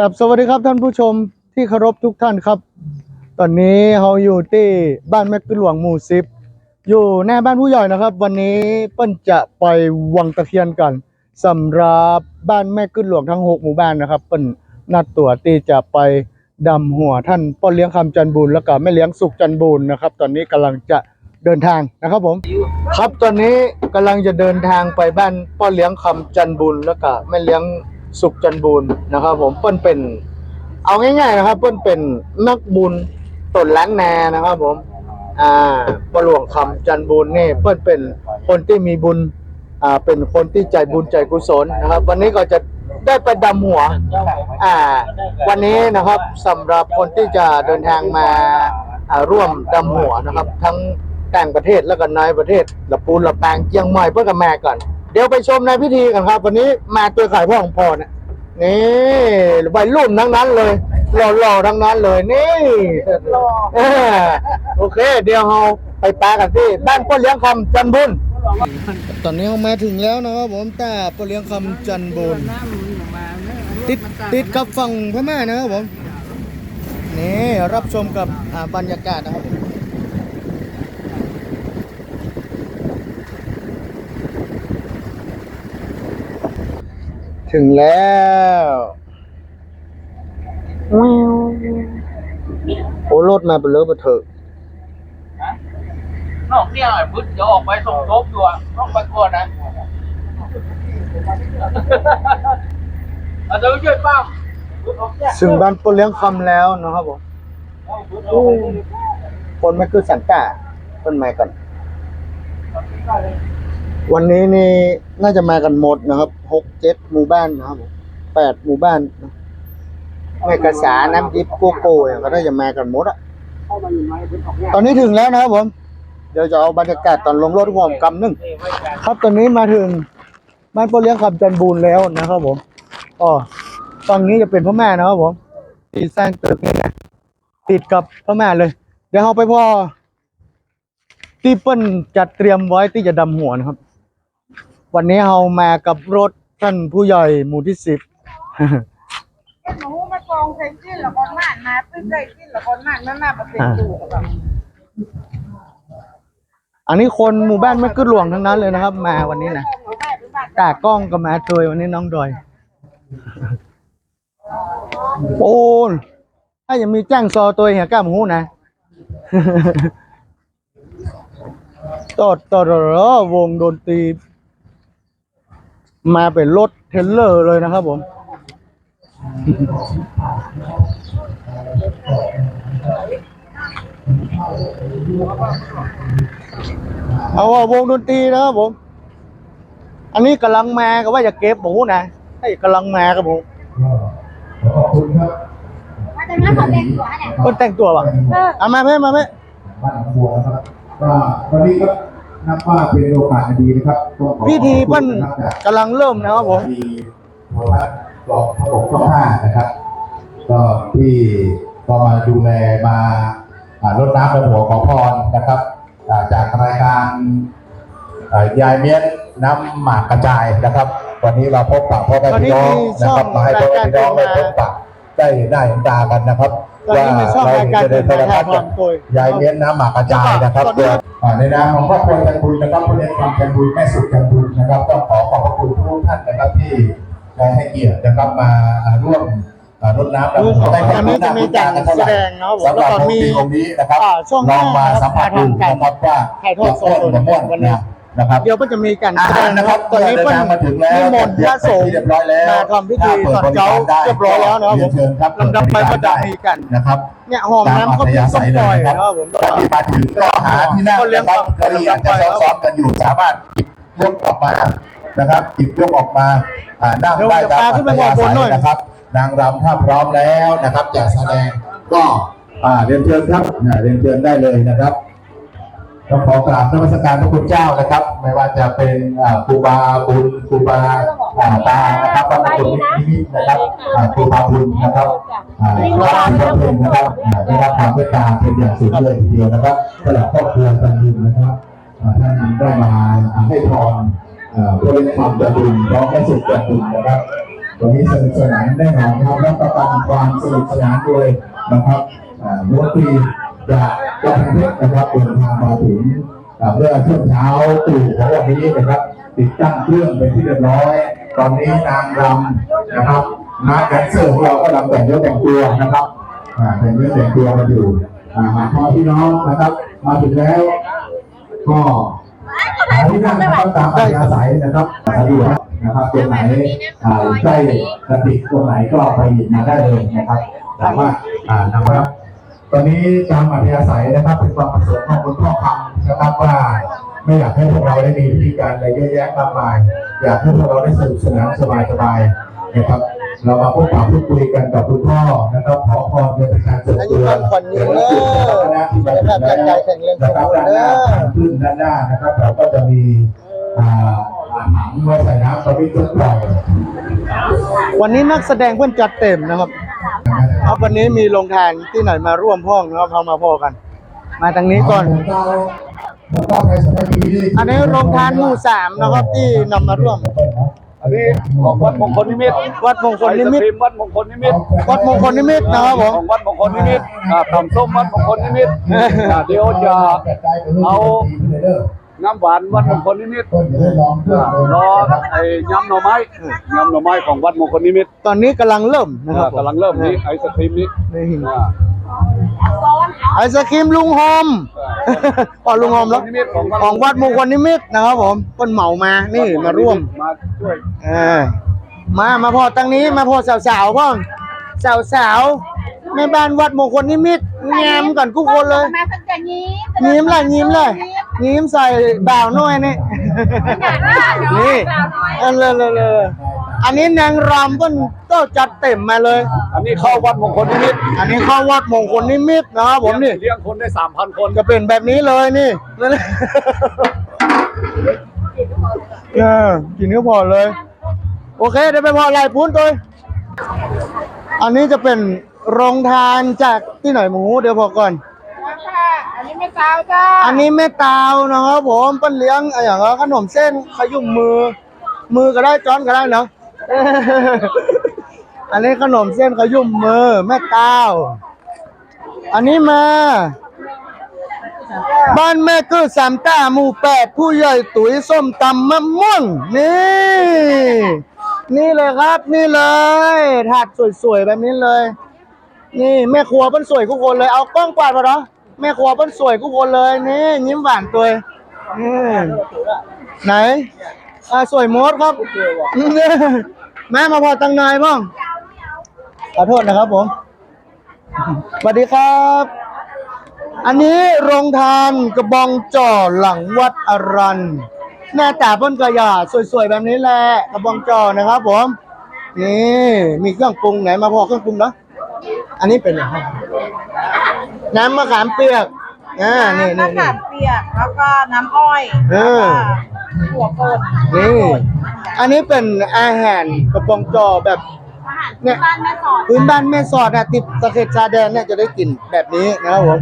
กับสวัสดีครับท่านผู้ชมที่เคารพทุกท่านครับ ตอนนี้เราอยู่ที่บ้านแม่กึหลวงหมู่สิบอยู่หน้าบ้านผู้ใหญ่นะครับ วันนี้เปิ้นจะไปวังตะเคียนกันสำหรับบ้านแม่กึหลวงทั้งหกหมู่บ้านนะครับเปิ้นนัดตัวที่จะไปดำหัวท่านพ่อเลี้ยงคำจันบูรแล้วก็แม่เลี้ยงสุขจันบูรนะครับ ตอนนี้กำลังจะเดินทางนะครับผม ครับตอนนี้กำลังจะเดินทางไปบ้านพ่อเลี้ยงคำจันบุญแล้วก็แม่เลี้ยง สุขจันบุญนะครับ ผมเปิ้นเป็น เอาง่ายๆนะครับ เปิ้นเป็นนักบุญตนล้างนานะครับ ผม อ่าพ่อหลวงคำจันบุญนี่เปิ้นเป็นคนที่มีบุญอ่าเป็นคนที่ใจบุญใจกุศลนะครับ วันนี้ก็จะได้ไปดำหัว อ่า วันนี้นะครับสำหรับคนที่จะเดินทางมาอ่าร่วมดำหัวนะครับ ทั้งต่างประเทศแล้วก็ในประเทศละปูนละแปงเจียงใหม่เพื่อกับแม่ก่อน เดี๋ยวไปชมในพิธีกันครับ วันนี้มาตัวขายพ่อของพ่อเนี่ยนี่วัยรุ่นทั้งนั้นเลยหล่อๆทั้งนั้นเลยนี่เออโอเค เดี๋ยวเราไปปลกันที่บ้านพ่อเลี้ยงคำจันบุญตอนนี้เรามาถึงแล้วนะครับผมแต่พ่อเลี้ยงคำจันบุญติดติดกับฝั่งพม่านะครับผมนี่รับชมกับบรรยากาศนะครับ ถึงแล้วแววโอ้รถมาเป็นเลอะไปเถอะนอกเนี่ยไอ้พุทธเดี๋ยวออกไปส่งทบอยู่อะต้องไปก่อนนะอาจจะไปช่วยป้ามพุทธออกเนี่ยถึงบ้านปนเลี้ยงคำแล้วนะครับผมพุทธออกไปคนไม่คือสันตาต้นไม้ก่อน วันนี้นี่น่าจะมากันหมดนะครับหกเจ็ดหมู่บ้านนะครับผมแปดหมู่บ้านนะไม่กระสาน้ำดิบโกโก้เนี่ยก็น่าจะมากันหมดอะตอนนี้ถึงแล้วนะครับผมเดี๋ยวจะเอาบรรยากาศตอนลงรถห่วมกำนึงครับตอนนี้มาถึงบ้านพ่อเลี้ยงคำจันบูรแล้วนะครับผมอ๋อตอนนี้จะเป็นพ่อแม่นะครับผมที่สร้างตึกนี่นะติดกับพ่อแม่เลย เดี๋ยวเราไปพ่อที่เปิ้นจัดเตรียมไว้ที่จะดำหัวนะครับ วันนี้เรามากับรถท่านผู้ใหญ่หมู่ที่สิบหนูมาตองใส่ชิ้นละคนมากนะเพิ่งใส่ชิ้นละคนมากนั่นน่ะมาเป็นดูแบบอันนี้คนหมู่บ้านไม่ขึ้นหลวงทั้งนั้นเลยนะครับ มาวันนี้นะตากล้องก็มาตัวยวันนี้น้องดอย โอ้ยถ้ายังมีแจ้งซอตัวเหี่ยกล้ามหูนะตอดตอดรอวงดนตรี มาเป็นรถเทรลเลอร์เลยนะครับผม เอาว่าวงดนตรีนะครับผม อันนี้กำลังมาก็ว่าจะเก็บหมูนะให้กำลังมาครับผมขอบคุณครับมาจากนั้นเขาแต่งตัวเนี่ยคนแต่งตัวป่ะเอามาเพ่มาเพ่บ้านหนองบัวนะครับก็วั นนี้ก็นับว่าเป็นโอกาสอันดีนะครับต้องขอพิธีเพิ่นขอบคุณนะครับกำลังเริ่มนะครับผมมีโทรทัศน์กรอบพระปกเจ้าผ้านะครับ ก็ที่ก็มาดูแลมาอ่ารดน้ำดำหัวขอพรนะครับอ่าจากรายการอ่ายายเมียนน้ำหมากกระจายนะครับ วันนี้เราพบปะพ่อแม่พี่น้องนะครับมาให้พ่อแม่พี่น้องได้พบปะได้ได้เห็นตากันนะครับตอนนี้มีช่องรายการเห็นเป็นในโทรถ่ายทัศน์ทอดตัวยายเลี้ยงน้ำหมากกระจายนะครับครับเพื่ออ่า ในนามของครอบครัวจันบุญนะครับผู้เลี้ยงความจันบุญแม่สุขจันบุญนะครับต้องขอขอบพระคุณทุกท่านนะครับที่ได้ให้เกียรตินะครับมาอ่าร่วมอ่ารดน้ำดำหัวได้อันนี้จะมีการแสดงนะครับผมสำหแล้รัวบก็องมีค์องค์นี้นะครับอ่าช่วงหลน้าองมาสัมผัสดูนะครับว่าถ่ายทอดสดจะม่วนวันนี้ นะครับเดี๋ยวก็จะมีการแสดงนะครับตอนนี้เดิเพิ่นทางมาถึงแล้วนิมนต์พระสงฆ์เรียบร้อยแล้วมาทำพิธีตอนเช้าเรียบร้อยแล้วนะครับผมเชิญครับลำดับไปก็จะมีกันนะครับเนี่ยหอมน้ำก็เป็นส้มปล่อยนะครับผมถ้าที่มาถึงก็หาที่นั่งนะครับเก้าอี้อาจจะซ้อมๆกันอยู่สามารถหยิบยกออกมานะครับหยิบยกออกมาอ่านั่งได้ตามอัธยาศัยนะครับ นางรำถ้าพร้อมแล้วนะครับจะแสดงก็อ่าเรียนเชิญครับอ่าเรียนเชิญได้เลยนะครับ ต้องขอกราบนมัสการพระคุณเจ้านะครับ ไม่ว่าจะเป็นครูบาบุญครูบาตานะครับพระคุณนิมิตนะครับครูบาบุญนะครับอ่าพระคุณพระคุณนะครับอ่าได้รับความเมตตาเป็นอย่างสูงเลยทีเดียวนะครับสำหรับครอบครัวจันบุญนะครับท่านได้มาให้พรเพื่อความจันบุญร้อมให้สุขจันบุญนะครับวันนี้สนุกสนานแน่นอนครับรับประกันความสนุกสนานด้วยนะครับอ่าวัตถุจาก กำแพงเพชรนะครับเดินทางมาถึงเมื่อช่วงเช้าตู่ของวันนี้นะครับ ติดตั้งเครื่องเป็นที่เรียบร้อย ตอนนี้นางรำนะครับนักแดนเซอร์ของเราก็รำแต่งเนื้อแต่งตัวนะครับแต่งเนื้อแต่งตัวกันอยู่อ่าพอพี่น้องนะครับ มาถึงแล้ว ก็ที่นั่งนะครับตามอัธยาศัยนะครับสะดวกนะครับตรงไหนใกล้กระติกตรงไหนก็ไปหยิบมาได้เลยนะครับสามารถอ่านะครับ ตอนนี้ตามอัธยาศัยนะครับเป็นความประสงค์ของคุณพ่อคำนะครับว่าไม่อยากให้พวกเราได้มีวิธีการอะไรเยอะแยะมากมาย อยากให้พวกเราได้สนุกสนานสบายๆนะครับ เรามาพบปะพูดคุยกันกับคุณพ่อนะครับขอพรเป็นประการส่วนตัวพันขวัญยืนเด้อสุขภาพร่างกายแข็งแรงสนะครับด้านหน้าขึ้นด้านหน้านะครับเราก็จะมีอ่าถังไว้ใส่น้ำตอนนี้ทุกปล่อยวันนี้นักแสดงเพื่อนจัดเต็มนะครับ ครับวันนี้มีโรงทานที่ไหนมาร่วมพ้องนะครับเขามาพอกัน มาทางนี้ก่อนผมเก้าผมเก้าไปสมัยปีนี้อันนี้โรงทานหมู่สามนะครับที่นำมาร่วม อันนี้ของวัดมงคลนิมิตรวัดมงคลนิมิตไอศกรีวัดมงคลนิมิตรวัดมงคลนิมิตนะครับผม ของวัดมงคลนิมิตรอ่าตำส้มวัดมงคลนิมิตรอ่าเดี๋ยวจะเอา น้ำหวานวัดมงคลนิมิตรก็อย่าได้ลองเพื่อนเลยรอไอ้ยำหน่อไม้ยำหน่อไม้ของวัดมงคลนิมิตรตอนนี้กำลังเริ่มนะครับอ่ากำลังเริ่มนี้ไอศครีมนี้นี่อ่าไอศครีมลุงโฮมพอลุงโฮมแล้วนิมิตของของวัดมงคลนิมิตนะครับผมคนเหมามานี่มาร่วมมาช่วยเออมามาพอตั้งนี้มาพอสาวๆพ่องสาวๆแม่บ้านวัดมงคลนิมิต แงมก่อนทุกคนเลย มาสักจะยิ้มยิ้มเลยยิ้มเลยยิ้มใส่บ่าวน้อยนี่นี่อันเลยเลยเลยอันนี้นางรำเพิ่นก็จัดเต็มมาเลย อันนี้เข้าวัดมงคลนิมิตรอันนี้เข้าวัดมงคลนิมิตนะครับผมนี่เลี้ยงคนได้สามพันคนจะเป็นแบบนี้เลยนี่นั่นแหละเออกินก็พอเลย โอเคเดี๋ยวไปพอลายพุ้นตัวอันนี้จะเป็น โรงทานจากที่ไหนหมูเดี๋ยวพอก่อนค่ะอันนี้ไม่เจ้าจ้าอันนี้แม่ตาวนะครับผมเปิ้นเลี้ยงอะไรอย่างเงี้ยขนมเส้นขยุ่มมือ มือก็ได้จ้อนก็ได้เนาะ อันนี้ขนมเส้นขยุ่มมือแม่ตาวอันนี้มา บ้านแม่คือสามต้าหมู่แปดผู้ใหญ่ตุ๋ยส้มตำมะม่วงนี่ นี่เลยครับนี่เลยถาดสวยๆแบบนี้เลย นี่แม่ครัวเปิ้นสวยทุกคนเลยเอากล้องกวาดมาเนาะแม่ครัวเปิ้นสวยทุกคนเลยนี่ยิ้มหวานตัวนี่ไหนอ่าสวยมดครับแม่มาพอตังนายบ้างขอโทษนะครับผมสวัสดีครับ อันนี้โรงทานกระบองจ่อหลังวัดอรันหน้าตาเปิ้นกระยาสวยๆแบบนี้แหละกระบองจ่อนะครับผมนี่มีเครื่องปรุงไหนมาพอเครื่องปรุงเนาะ อันนี้เป็นอะไรน้ำมะขามเปียกอ่านี่นี่มะนี่ ขามเปียกแล้วก็น้ำอ้อยเออแล้วก็หัวโกนนี่อันนี้เป็นอาหารกระปองจอแบบเนี่ย บ้านแม่สอนพื้นบ้านแม่สอดอะติดสะเก็ดชาแดนเนี่ยจะได้กินแบบนี้นะครับผม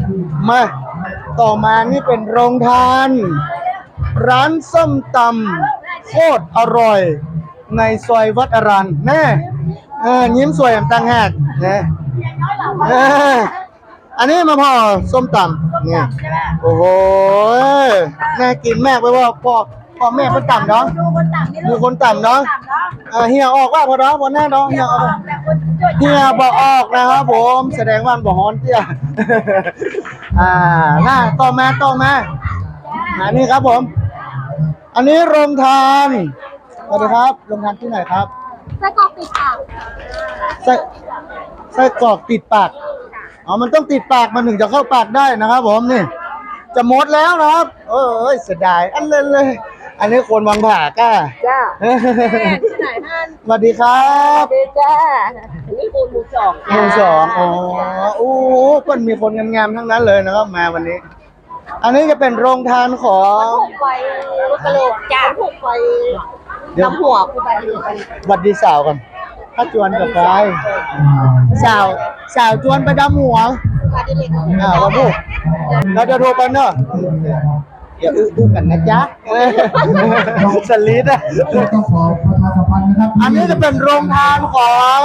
มาต่อมานี่เป็นโรงทาน ร้านส้มตำโคตรอร่อย ในซอยวัดอรันแน่เออยิ้มสวยอย่างต่างหากนะ เอออันนี้มาพอส้มตำเนี่ยโอ้โหน่ากินมากไปว่าพ่อพ่อแม่คนต่ำเนาะดูคนต่ำนี่ดูคนต่ำเนาะต่ำเนาะเออเฮียออกว่าพอเนาะพอแน่เนาะเฮียออกแต่คนช่วยเฮียบอกออกนะครับผมแสดงว่าบอกฮอนเตี้ย อ่าน่าต่อมาต่อมาอันนี้ครับผม อันนี้โรงทานสวัสดีครับโรงทานที่ไหนครับไส้กรอกติดปากไส้ไส้กรอกติดปากอ๋อมันต้องติดปากมันถึงจะเข้าปากได้นะครับ ผมนี่ จะหมดแล้วนะครับ เออเอ้ยเสียดายอันเลยเลย อันนี้คนวางผ่ากล้าจ้าที่ไหนท่านสวัสดีครับเดจ้านี่ปูนหมูสองหมู่สองอ๋อโอ้โหเพิ่นมีคนงามๆทั้งนั้นเลยนะครับมาวันนี้ อันนี้จะเป็นโรงทานของผูกไฟกระโหลกจ้าผูกไฟเดี๋ยวน้ำหัวกูไปหวัดดีสาวก่อนถ้าจวนกับใคร สาวสาวจวนไปดำหัวมาดิเล็กอ่าว่าพูดเราจะโทรไปเนอะอย่าอื้ออื้อกันนะจ๊ะเออสลีดอะก็ต้องขอพระชาสัมพันธ์นะครับอันนี้จะเป็นโรงทานของ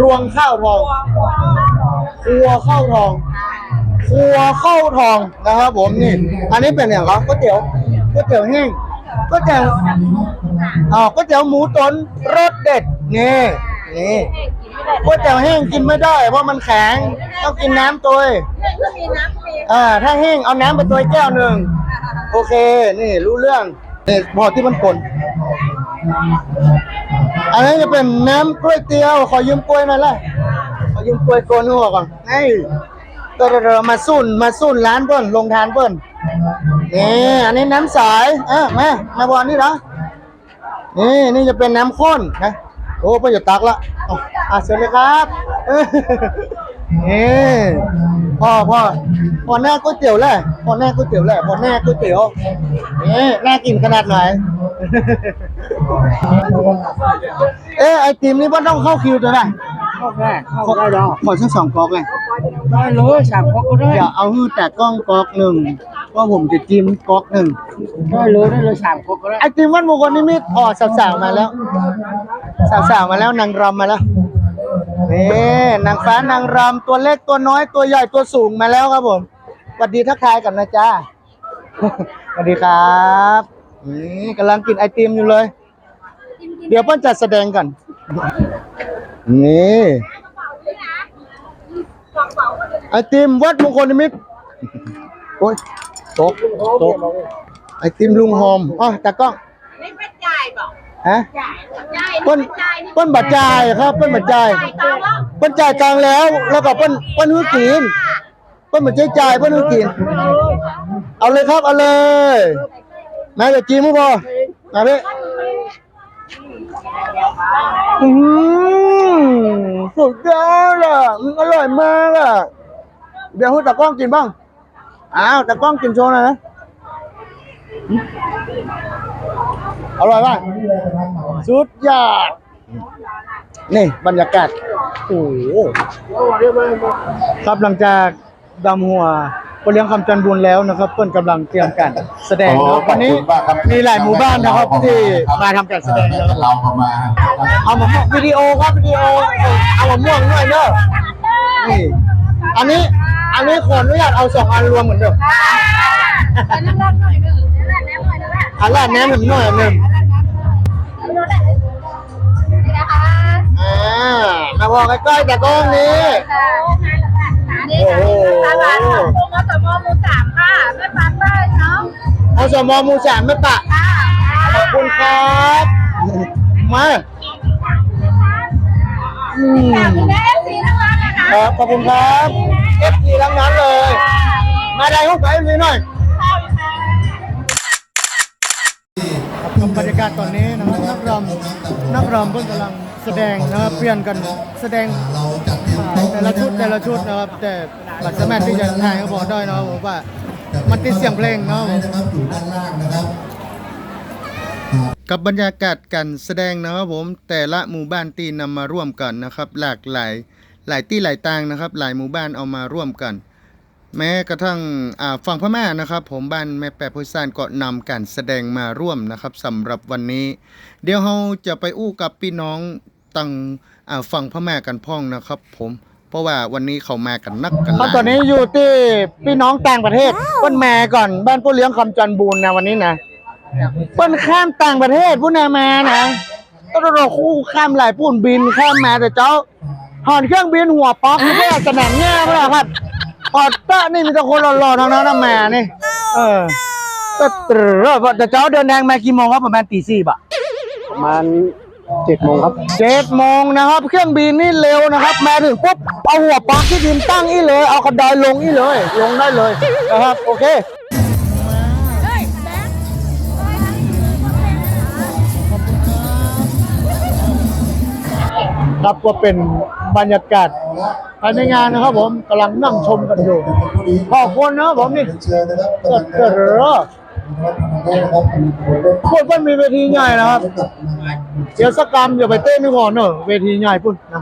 รวงข้าวทองครัวข้าวทองครัวข้าวทองนะครับผมนี่ อันนี้เป็นอย่างไรก๋วยเตี๋ยวก๋วยเตี๋ยวแห้งก๋วยเตี๋ยวอ๋อก๋วยเตี๋ยวหมูตุ๋นรส เด็ดนี่นี่ก๋วยเตี๋ยวแห้งกินไม่ได้เพราะมันแข็งต้องกินน้ำตัวเพื่อนก็มีน้ำก็มีอ่าถ้าแห้งเอาน้ำไปตัวแก้วหนึ่งโอเค นี่รู้เรื่องนี่พอที่มันกลนอันนี้จะเป็นน้ำกล้วยเตี๋ยว ขอยืมกล้วยหน่อยละขอยืมกล้วยโกนหัวก่อนนี่เดี๋ยวๆมาสุ่นมาสุ่นร้านเปิ้นลงทานเปิ้นนี่อันนี้น้ำใสเอะมามาบอลนี่นะ นี่นี่จะเป็นน้ำข้นนะโอ้เปิ้นจะตักละเอาอะเชิญเลยครับเออนี่พ่อพ่อพ่อหน้าก๋วยเตี๋ยวแหละพ่อหน้าก๋วยเตี๋ยวแหละพ่อหน้าก๋วยเตี๋ยวนี่น่ากินขนาดไหนเอ๊ะไอติมนี่ว่าต้องเข้าคิวตัวไหนเข้าได้เข้าได้ดอกขอสักสองก๊อกเลยได้เลยสามก๊อกก็ได้อย่าเอาฮื้อแต่กล้องก๊อกหนึ่ง ว่าผมจะจิ้มก๊อกหนึ่งได้เลยได้เลยสามก๊อกก็ได้ไอติมวันมงคลนิมิตอ๋อสาวๆมาแล้ว สาวๆมาแล้วนางรำมาแล้วนี่นางฟ้านางรำตัวเล็กตัวน้อยตัวใหญ่ตัวสูงมาแล้วครับผมสวัสดีทักทายกันนะจ้าสวัสดีครับนี่กำลังกินไอติมอยู่เลย เดี๋ยวเพิ่นจัดแสดงกันนี่ไอติมวัดมงคลนิมิตโอ้ย ตกตกไอติมลุงหอมอ๋อตากล้องนี่เป็นจ่ายบอกฮะจ่ายจ่ายเปิ้นเปิ้นบัตรจ่ายครับเปิ้นบัตรจ่ายจ่ายตังค์แล้วเปิ้นจ่ายตังค์แล้ว แล้วก็เปิ้นเปิ้นฮื้อกินเปิ้นบัตรจ่ายเปิ้นฮื้อกิน เอาเลยครับเอาเลยแม่จะจีมั้งพอมาพี่อืมสุดยอดอะอืมอร่อยมากอะเดี๋ยวให้ตากล้องกินบ้าง อ้าวตากล้องกินโชว์หน่อยนะอืมอร่อยป่ะสุดยอดนี่บรรยากาศโอ้โหครับหลังจากดำหัวก็เลี้ยงคำจันทร์บุญแล้วนะครับเปิ้นกำลังเตรียมการแสดงนะครับวันนี้มีหลายหมู่บ้านนะครับที่มาทำการแสดงแล้วเราเข้ามาเอามาวิดีโอครับวิดีโอเอามาม่วงหน่อยเนอะนี่อันนี้ อันนี้ขออนุญาตเอาสองอันรวมเหมือนเดิมอันนั้นรับหน่อยหนึ่งอันนั้นหน่อยหนึ่งอันแรกแหนมผมหน่อยหนึ่งนี่นะคะอ่ามาบอกใกล้ๆแต่กล้องนี้นี่ค่ะตลาดของกรมอสมหมู่สามค่ะแม่ปังได้เนาะเอาสมอหมูสามไม่ปะค่ะขอบคุณครับมาอืมแม่สีทั้งร้านนะคะครับขอบคุณครับ เอฟซีทั้งนั้นเลย มาได้ห้องไฟเอฟซีหน่อยครับบรรยากาศตอนนี้นะครับนักรำนักรำเพิ่งกำลังแสดงนะครับเปลี่ยนกันแสดงแต่ละชุดแต่ละชุดนะครับ แต่บัตรสามารที่จะถ่ายเขาบอกได้นะครับผมว่ามันติดเสียงเพลงนะครับผมนะอยู่ด้านล่างนะครับกับบรรยากาศการแสดงนะครับผมแต่ละหมู่บ้านตีนำมาร่วมกันนะครับ หลากหลาย หลายที่หลายต่างนะครับ หลายหมู่บ้านเอามาร่วมกัน แม้กระทั่งฝั่งพม่านะครับ ผมบ้านแม่แปะพุซานก็นำการแสดงมาร่วมนะครับสำหรับวันนี้ เดี๋ยวเราจะไปอู้กับพี่น้องตังอ่าฝั่งพม่ากันพ่องนะครับ ผมเพราะว่าวันนี้เขามากันนักกันครับตอนนี้อยู่ที่พี่น้องต่างประเทศเปิ้นแม่ก่อนบ้านผู้เลี้ยงคำจันบูนนะวันนี้นะเปิ้นข้ามต่างประเทศผู้นามานะต้องรอคู่ข้ามหลายปุ่นบินข้ามมาแต่เจ้า หอนเครื่องบินหัวป๊อกไม่ใช่สนามแง่ไม่หรอกครับพอดเตอะนี่มีแต่คนหล่อๆทั้งนั้นนะแม่นี่ เออแต่เตอแต่เจ้าเดินทางมากี่โมงครับประมาณตีสี่บะประมาณเจ็ดโมงครับเจ็ดโมงนะครับ เครื่องบินนี่เร็วนะครับมาถึงปุ๊บเอาหัวป๊อกที่ดินตั้งอีเลย เอากระไดลงอีเลย ลงได้เลยนะครับ โอเคครับก็เป็น บรรยากาศภายในงานนะครับผมกำลังนั่งชมกันอยู่ ขอบคุณนะครับผมนี่เชิญนะครับเกิดเกิดเหรอพูดว่ามีเวทีใหญ่นะครับ เดี๋ยวสักกรรมอย่าไปเต้นนี่ก่อนเนอะเวทีใหญ่ปุ่นนะ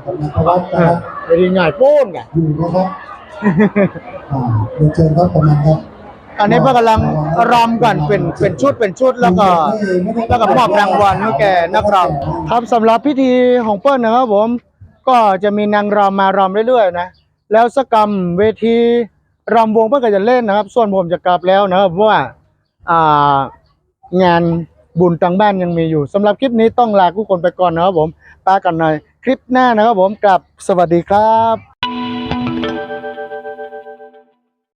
เออเวทีใหญ่ปุ้นไงอยู่นะครับอ่าเรียนเชิญครับกำนันครับตอนนี้เพื่อนกำลังรำกันเป็นเป็นชุดเป็นชุดแล้วก็แล้วก็มอบรางวัลให้แก่นักรำครับสำหรับพิธีของเปิ้ลนะครับผม ก็จะมีนางรำมารำเรื่อยๆนะแล้วสกรรมเวทีรำวงเพื่อก็จะเล่นนะครับ ส่วนผมจะกลับแล้วนะครับเพราะว่าอ่างานบุญทางบ้านยังมีอยู่สำหรับคลิปนี้ต้องลาทุกคนไปก่อนนะครับผมปากันหน่อยคลิปหน้านะครับผมกับสวัสดีครับ